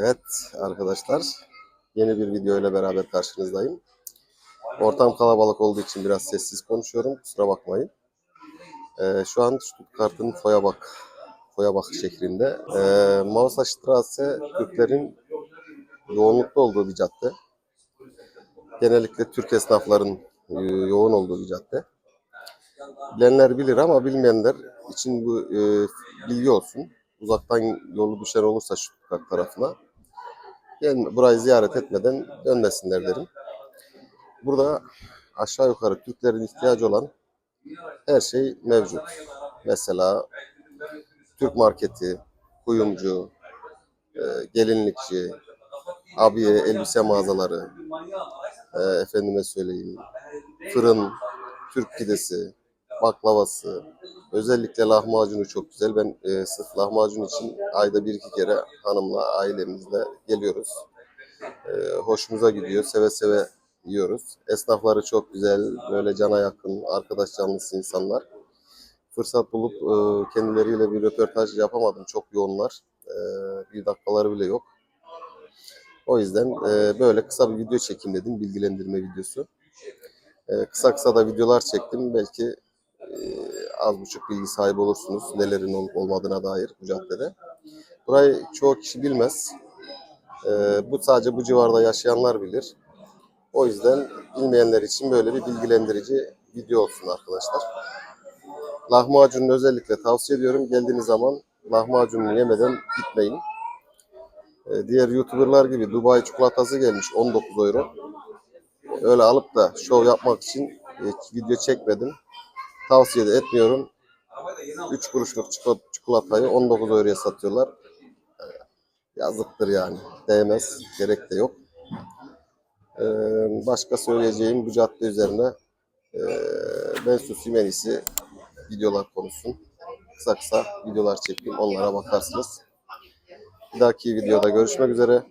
Evet arkadaşlar yeni bir video ile beraber karşınızdayım. Ortam kalabalık olduğu için biraz sessiz konuşuyorum kusura bakmayın. Ee, şu an Stuttgart'ın Feuerbach, Feuerbach şehrinde. Ee, Mauserstraße Türklerin yoğunlukta olduğu bir cadde. Genellikle Türk esnafların e, yoğun olduğu bir cadde. Bilenler bilir ama bilmeyenler için bu e, bilgi olsun. Uzaktan yolu düşer olursa Stuttgart tarafına gel, burayı ziyaret etmeden dönmesinler derim. Burada aşağı yukarı Türklerin ihtiyacı olan her şey mevcut. Mesela Türk marketi, kuyumcu, e, gelinlikçi, abiye, elbise mağazaları, e, efendime söyleyeyim, fırın, Türk pidesi, baklavası, özellikle lahmacunu çok güzel. Ben e, sırf lahmacun için ayda bir iki kere hanımla, ailemizle geliyoruz. E, hoşumuza gidiyor, seve seve yiyoruz. Esnafları çok güzel, böyle cana yakın, arkadaş canlısı insanlar. Fırsat bulup e, kendileriyle bir röportaj yapamadım. Çok yoğunlar. E, bir dakikaları bile yok. O yüzden e, böyle kısa bir video çekeyim dedim, bilgilendirme videosu. E, kısa kısa da videolar çektim. Belki e, az buçuk bilgi sahibi olursunuz nelerin olup olmadığına dair bu caddede. Burayı çoğu kişi bilmez. E, bu sadece bu civarda yaşayanlar bilir. O yüzden bilmeyenler için böyle bir bilgilendirici video olsun arkadaşlar. Lahmacununu özellikle tavsiye ediyorum. Geldiğiniz zaman lahmacununu yemeden gitmeyin. E, diğer YouTuber'lar gibi Dubai çikolatası gelmiş 19 euro. Öyle alıp da şov yapmak için e, video çekmedim. Tavsiye de etmiyorum. 3 kuruşluk çiko- çikolatayı 19 euroya satıyorlar. E, Yazıktır yani. Değmez. Gerek de yok. E, başka söyleyeceğim bu cadde üzerine e, ben susayım en iyisi videolar konuşsun. Kısa kısa videolar çekeyim. Onlara bakarsınız. Bir dahaki videoda görüşmek üzere.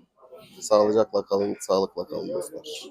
Sağlıcakla kalın, sağlıkla kalın dostlar.